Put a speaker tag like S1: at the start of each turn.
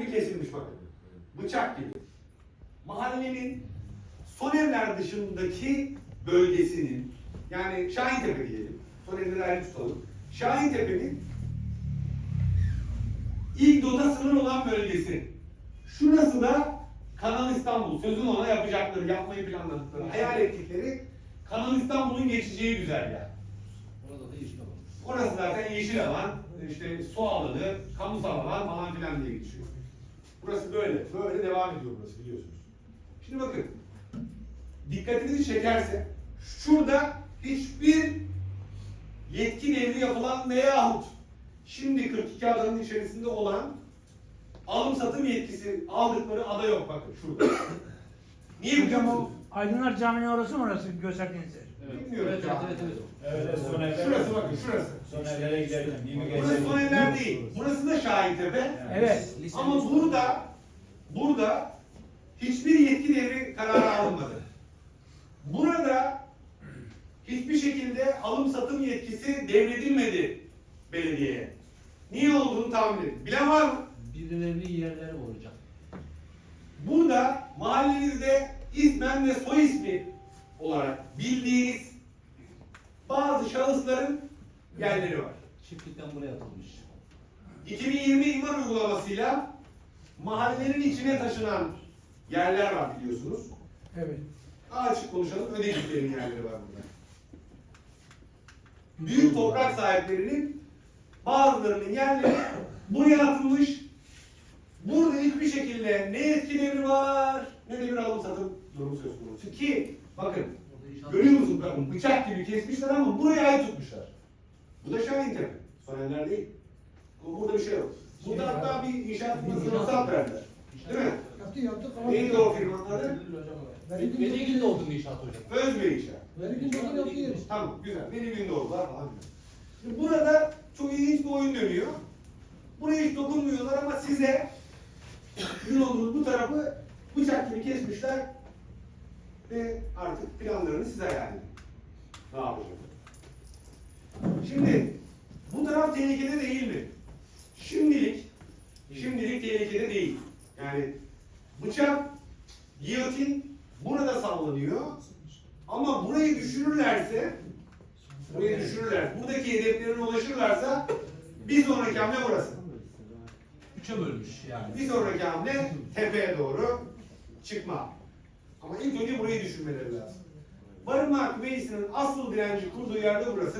S1: gibi kesilmiş bakın. Bıçak gibi. Mahallenin son evler dışındaki bölgesinin yani Şahintepe diyelim. Son evleri ayrı tutalım. Şahintepe'nin İgdo'da sınır olan bölgesi. Şurası da Kanal İstanbul. Sözün ona yapacakları, yapmayı planladıkları, hayal ettikleri Kanal İstanbul'un geçeceği güzergah.
S2: Orada da yeşil var.
S1: Orası zaten yeşil alan, işte su alanı, kamusal alan falan filan diye geçiyor. Burası böyle, böyle devam ediyor burası biliyorsunuz. Şimdi bakın, dikkatinizi çekerse, şurada hiçbir yetki devri yapılan veyahut şimdi 42 adanın içerisinde olan alım satım yetkisi aldıkları ada yok bakın şurada. Niye
S3: Hocam o Aydınlar Camii orası mı orası gösterdiğiniz yer?
S2: Evet,
S1: Bilmiyorum
S2: evet, evet, evet, evet.
S4: Evet.
S1: Şurası bakın, şurası.
S4: Son evlere gidelim.
S1: Burası
S4: Geçelim.
S1: son evler değil. Burası da Şahintepe.
S3: Evet.
S1: Ama burada burada hiçbir yetki devri kararı alınmadı. Burada hiçbir şekilde alım satım yetkisi devredilmedi belediyeye. Niye olduğunu tahmin edin. Bilen var mı?
S2: Birilerinin yerleri olacak.
S1: Burada mahallenizde ismen ve soy ismi olarak bildiğiniz bazı şahısların yerleri var.
S2: Çiftlikten buraya atılmış.
S1: 2020 imar uygulamasıyla mahallenin içine taşınan yerler var biliyorsunuz.
S3: Evet.
S1: Açık konuşalım, ödediklerin yerleri var burada. Büyük toprak sahiplerinin bazılarının yerleri buraya atılmış. Burada hiçbir şekilde ne yetki devri var ne de bir alım satım durumu söz konusu. Ki bakın görüyor musunuz bakın bıçak gibi kesmişler ama buraya ait tutmuşlar. Bu da Şahintepe. Sonerler değil. Bu- Burada bir şey yok. Burada hatta bir inşaat firmasına ruhsat verdiler. Değil mi?
S5: Yaptı yaptık ama
S1: Neydi o firmanın adı?
S5: Veri gün
S2: Beni ilgili oldu inşaat hocam.
S1: Özbey İnşaat.
S5: Veri gün dokun yaptı yeriz.
S1: Tamam güzel. Beni Gündoğdu'lar falan. Şimdi burada çok ilginç bir oyun dönüyor. Buraya hiç dokunmuyorlar ama size Gündoğdu'nun bu tarafı bıçak gibi kesmişler ve artık planlarını size edin. Ne yapacak? Şimdi bu taraf tehlikede değil mi? Şimdilik şimdilik tehlikede değil. Yani bıçak, giyotin burada sallanıyor. Ama burayı düşürürlerse, burayı düşürürler, buradaki hedeflerine ulaşırlarsa bir sonraki hamle burası.
S2: Üçe bölmüş yani.
S1: Bir sonraki hamle tepeye doğru çıkma. Ama ilk önce burayı düşünmeleri lazım. Barınma Meclisi'nin asıl direnci kurduğu yerde burası.